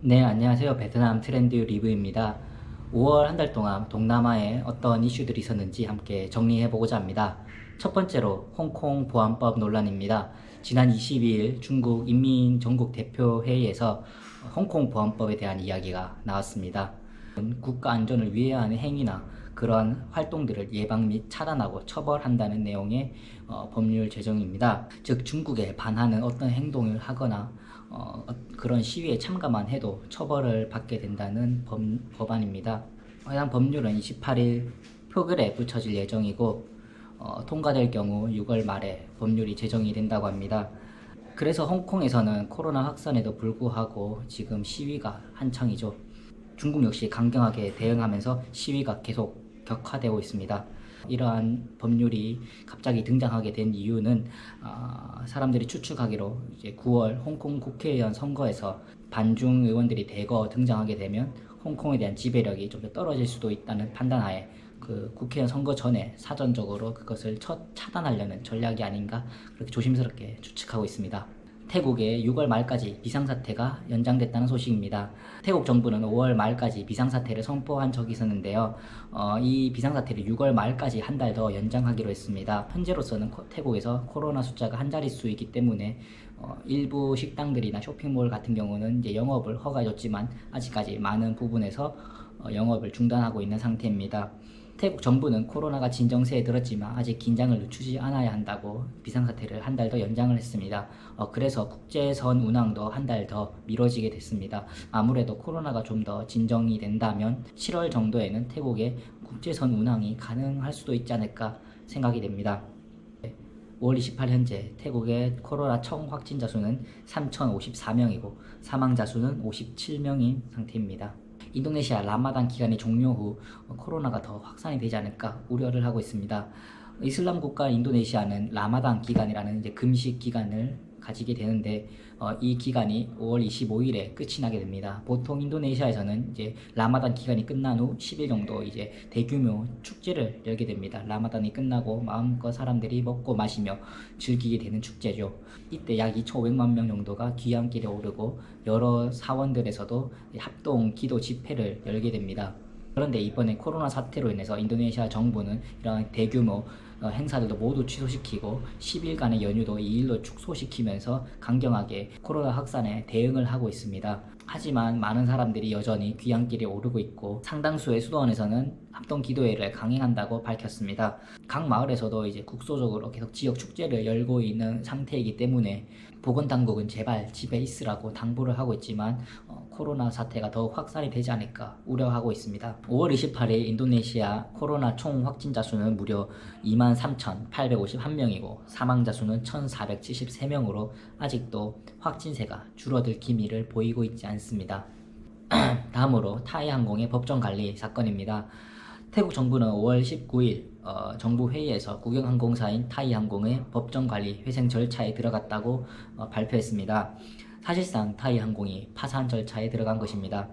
네, 안녕하세요. 베트남 트렌드 리뷰입니다. 5월 한 달 동안 동남아에 어떤 이슈들이 있었는지 함께 정리해보고자 합니다. 첫 번째로 홍콩 보안법 논란입니다. 지난 22일 중국 인민정국대표회의에서 홍콩 보안법에 대한 이야기가 나왔습니다. 국가 안전을 위해하는 행위나 그러한 활동들을 예방 및 차단하고 처벌한다는 내용의 어, 법률 제정입니다. 즉 중국에 반하는 어떤 행동을 하거나 어, 그런 시위에 참가만 해도 처벌을 받게 된다는 법, 법안입니다. 해당 법률은 28일 표결에 붙여질 예정이고 어, 통과될 경우 6월 말에 법률이 제정이 된다고 합니다. 그래서 홍콩에서는 코로나 확산에도 불구하고 지금 시위가 한창이죠. 중국 역시 강경하게 대응하면서 시위가 계속 격화되고 있습니다. 이러한 법률이 갑자기 등장하게 된 이유는 아, 사람들이 추측하기로 이제 9월 홍콩 국회의원 선거에서 반중 의원들이 대거 등장하게 되면 홍콩에 대한 지배력이 좀 더 떨어질 수도 있다는 판단하에 그 국회의원 선거 전에 사전적으로 그것을 첫 차단하려는 전략이 아닌가 그렇게 조심스럽게 추측하고 있습니다. 태국의 6월 말까지 비상사태가 연장됐다는 소식입니다. 태국 정부는 5월 말까지 비상사태를 선포한 적이 있었는데요. 어, 이 비상사태를 6월 말까지 한 달 더 연장하기로 했습니다. 현재로서는 코- 태국에서 코로나 숫자가 한 자릿수이기 때문에 어, 일부 식당들이나 쇼핑몰 같은 경우는 이제 영업을 허가해줬지만 아직까지 많은 부분에서 어, 영업을 중단하고 있는 상태입니다. 태국 정부는 코로나가 진정세에 들었지만 아직 긴장을 늦추지 않아야 한다고 비상사태를 한 달 더 연장을 했습니다. 어, 그래서 국제선 운항도 한 달 더 미뤄지게 됐습니다. 아무래도 코로나가 좀 더 진정이 된다면 7월 정도에는 태국의 국제선 운항이 가능할 수도 있지 않을까 생각이 됩니다. 5월 28일 현재 태국의 코로나 총 확진자 수는 3,054명이고 사망자 수는 57명인 상태입니다. 인도네시아 라마단 기간이 종료 후 어, 코로나가 더 확산이 되지 않을까 우려를 하고 있습니다. 이슬람 국가 인도네시아는 라마단 기간이라는 이제 금식 기간을 가지게 되는데 어, 이 기간이 5월 25일에 끝이 나게 됩니다. 보통 인도네시아에서는 이제 라마단 기간이 끝난 후 10일 정도 이제 대규모 축제를 열게 됩니다. 라마단이 끝나고 마음껏 사람들이 먹고 마시며 즐기게 되는 축제죠. 이때 약 2,500만 명 정도가 귀향길에 오르고 여러 사원들에서도 합동 기도 집회를 열게 됩니다. 그런데 이번에 코로나 사태로 인해서 인도네시아 정부는 이런 대규모 어, 행사들도 모두 취소시키고 10일간의 연휴도 2일로 축소시키면서 강경하게 코로나 확산에 대응을 하고 있습니다. 하지만 많은 사람들이 여전히 귀향길에 오르고 있고 상당수의 수도원에서는 합동 기도회를 강행한다고 밝혔습니다. 각 마을에서도 이제 국소적으로 계속 지역 축제를 열고 있는 상태이기 때문에 보건당국은 제발 집에 있으라고 당부를 하고 있지만 어, 코로나 사태가 더욱 확산이 되지 않을까 우려하고 있습니다. 5월 28일 인도네시아 코로나 총 확진자 수는 무려 23,851명이고 사망자 수는 1,473명으로 아직도 확진세가 줄어들 기미를 보이고 있지 않습니다. 다음으로 타이 항공의 법정 관리 사건입니다. 태국 정부는 5월 19일 어, 정부 회의에서 국영항공사인 타이 항공의 법정 관리 회생 절차에 들어갔다고 어, 발표했습니다. 사실상 타이 항공이 파산 절차에 들어간 것입니다.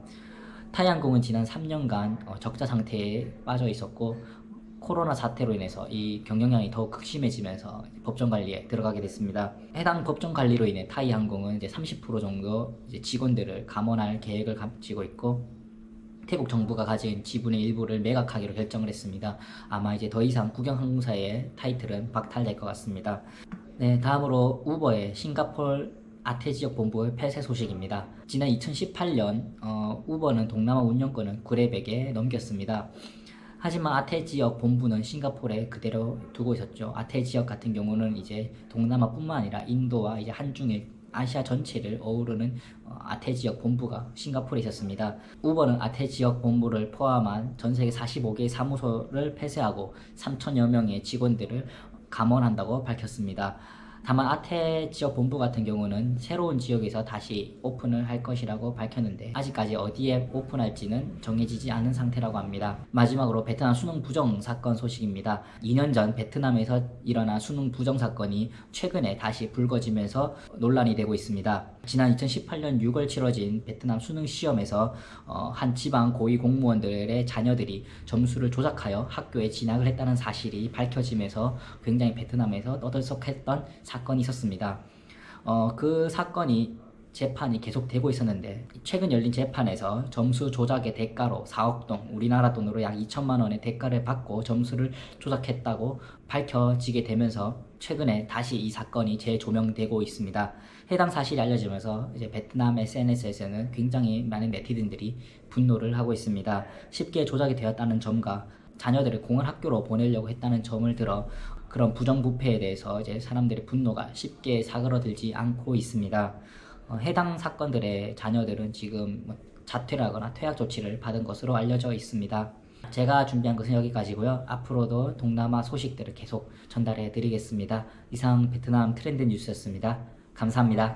타이 항공은 지난 3년간 어, 적자 상태에 빠져 있었고 코로나 사태로 인해서 이 경영량이 더욱 극심해지면서 법정 관리에 들어가게 됐습니다. 해당 법정 관리로 인해 타이 항공은 이제 30% 정도 이제 직원들을 감원할 계획을 가지고 있고 태국 정부가 가진 지분의 일부를 매각하기로 결정을 했습니다. 아마 이제 더 이상 국영항공사의 타이틀은 박탈될 것 같습니다. 네, 다음으로 우버의 싱가폴 아태 지역 본부의 폐쇄 소식입니다. 지난 2018년 어, 우버는 동남아 운영권을 그랩에게 넘겼습니다. 하지만 아태 지역 본부는 싱가포르에 그대로 두고 있었죠. 아태 지역 같은 경우는 이제 동남아뿐만 아니라 인도와 이제 한중일 아시아 전체를 어우르는 어, 아태 지역 본부가 싱가포르에 있었습니다. 우버는 아태 지역 본부를 포함한 전 세계 45개의 사무소를 폐쇄하고 3천여 명의 직원들을 감원한다고 밝혔습니다. 다만 아태 지역 본부 같은 경우는 새로운 지역에서 다시 오픈을 할 것이라고 밝혔는데 아직까지 어디에 오픈할지는 정해지지 않은 상태라고 합니다. 마지막으로 베트남 수능 부정 사건 소식입니다. 2년 전 베트남에서 일어난 수능 부정 사건이 최근에 다시 불거지면서 논란이 되고 있습니다. 지난 2018년 6월 치러진 베트남 수능 시험에서 어, 한 지방 고위 공무원들의 자녀들이 점수를 조작하여 학교에 진학을 했다는 사실이 밝혀지면서 굉장히 베트남에서 떠들썩했던 사건이 있었습니다. 어, 그 사건이 재판이 계속되고 있었는데 최근 열린 재판에서 점수 조작의 대가로 4억 동, 우리나라 돈으로 약 2천만 원의 대가를 받고 점수를 조작했다고 밝혀지게 되면서 최근에 다시 이 사건이 재조명되고 있습니다. 해당 사실이 알려지면서 이제 베트남 SNS에서는 굉장히 많은 네티즌들이 분노를 하고 있습니다. 쉽게 조작이 되었다는 점과 자녀들을 공을 학교로 보내려고 했다는 점을 들어 그런 부정부패에 대해서 이제 사람들의 분노가 쉽게 사그러들지 않고 있습니다. 어, 해당 사건들의 자녀들은 지금 뭐 자퇴를 하거나 퇴학 조치를 받은 것으로 알려져 있습니다. 제가 준비한 것은 여기까지고요. 앞으로도 동남아 소식들을 계속 전달해 드리겠습니다. 이상 베트남 트렌드 뉴스였습니다. 감사합니다.